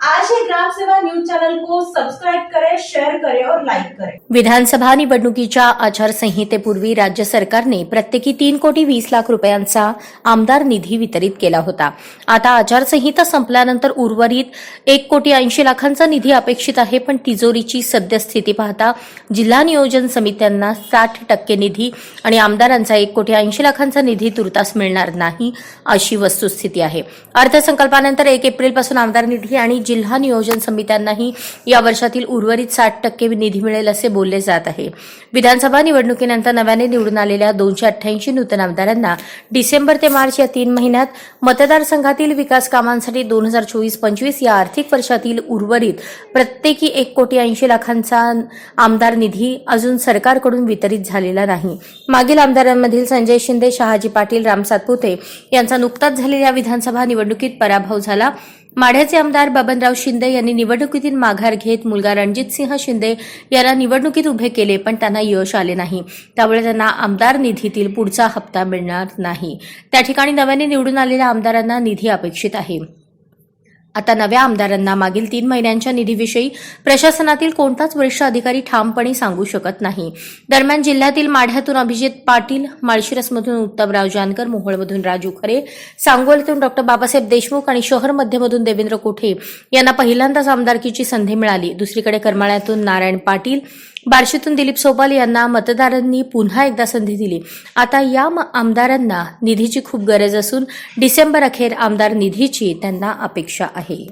आज ही ग्राम सेवा न्यूज को सब्सक्राइब करें करें और करें। विधानसभा निवडणुकीच्या आचारसंहितेपूर्वी राज्य सरकारने प्रत्येकी तीन कोटी वीस लाख रुपयांचा आमदार निधी वितरित केला होता. आता आचारसंहिता संपल्यानंतर उर्वरित एक कोटी ऐंशी लाखांचा निधी अपेक्षित आहे पण तिजोरीची सद्यस्थिती पाहता जिल्हा नियोजन समित्यांना साठ टक्के निधी आणि आमदारांचा एक कोटी ऐंशी लाखांचा निधी तुर्तास मिळणार नाही अशी वस्तुस्थिती आहे. अर्थसंकल्पानंतर एक एप्रिलपासून आमदार निधी आणि जिल्हा नियोजन समित्यांनाही या वर्षातील उर्वरित साठ टक्के निधी मिळेल असे बोलले जात आहे. विधानसभा निवडणुकीनंतर नव्याने निवडून आलेल्या दोनशे अठ्ठ्याऐंशी नूतन आमदारांना डिसेंबर ते मार्च या तीन महिन्यात मतदारसंघातील विकास कामांसाठी दोन हजार चोवीस पंचवीस या आर्थिक वर्षातील उर्वरित प्रत्येकी एक कोटी ऐंशी लाखांचा आमदार निधी अजून सरकारकडून वितरित झालेला नाही. मागील आमदारांमधील संजय शिंदे शहाजी पाटील राम सातपुते यांचा नुकताच झालेल्या विधानसभा निवडणुकीत पराभव झाला. माढ्याचे आमदार बबनराव शिंदे यांनी निवडणुकीतील माघार घेत मुलगा रणजितसिंह शिंदे यांना निवडणुकीत उभे केले पण त्यांना यश आले नाही. त्यामुळे त्यांना आमदार निधीतील पुढचा हप्ता मिळणार नाही. त्या ठिकाणी नव्याने निवडून आलेल्या आमदारांना निधी अपेक्षित आहे. आता नव्या आमदारांना मागील तीन महिन्यांच्या निधीविषयी प्रशासनातील कोणताच वरिष्ठ अधिकारी ठामपणे सांगू शकत नाही. दरम्यान जिल्ह्यातील माढ्यातून अभिजित पाटील माळशिरसमधून उत्तमराव जानकर मोहोळमधून राजू खरे सांगोलतून डॉक्टर बाबासाहेब देशमुख आणि शहर मध्यमधून देवेंद्र कोठे यांना पहिल्यांदाच आमदारकीची संधी मिळाली. दुसरीकडे करमाळ्यातून नारायण पाटील बार्शीतून दिलीप सोपाल यांना मतदारांनी पुन्हा एकदा संधी दिली. आता या म- आमदारांना निधीची खूप गरज असून डिसेंबर अखेर आमदार निधीची त्यांना अपेक्षा आहे.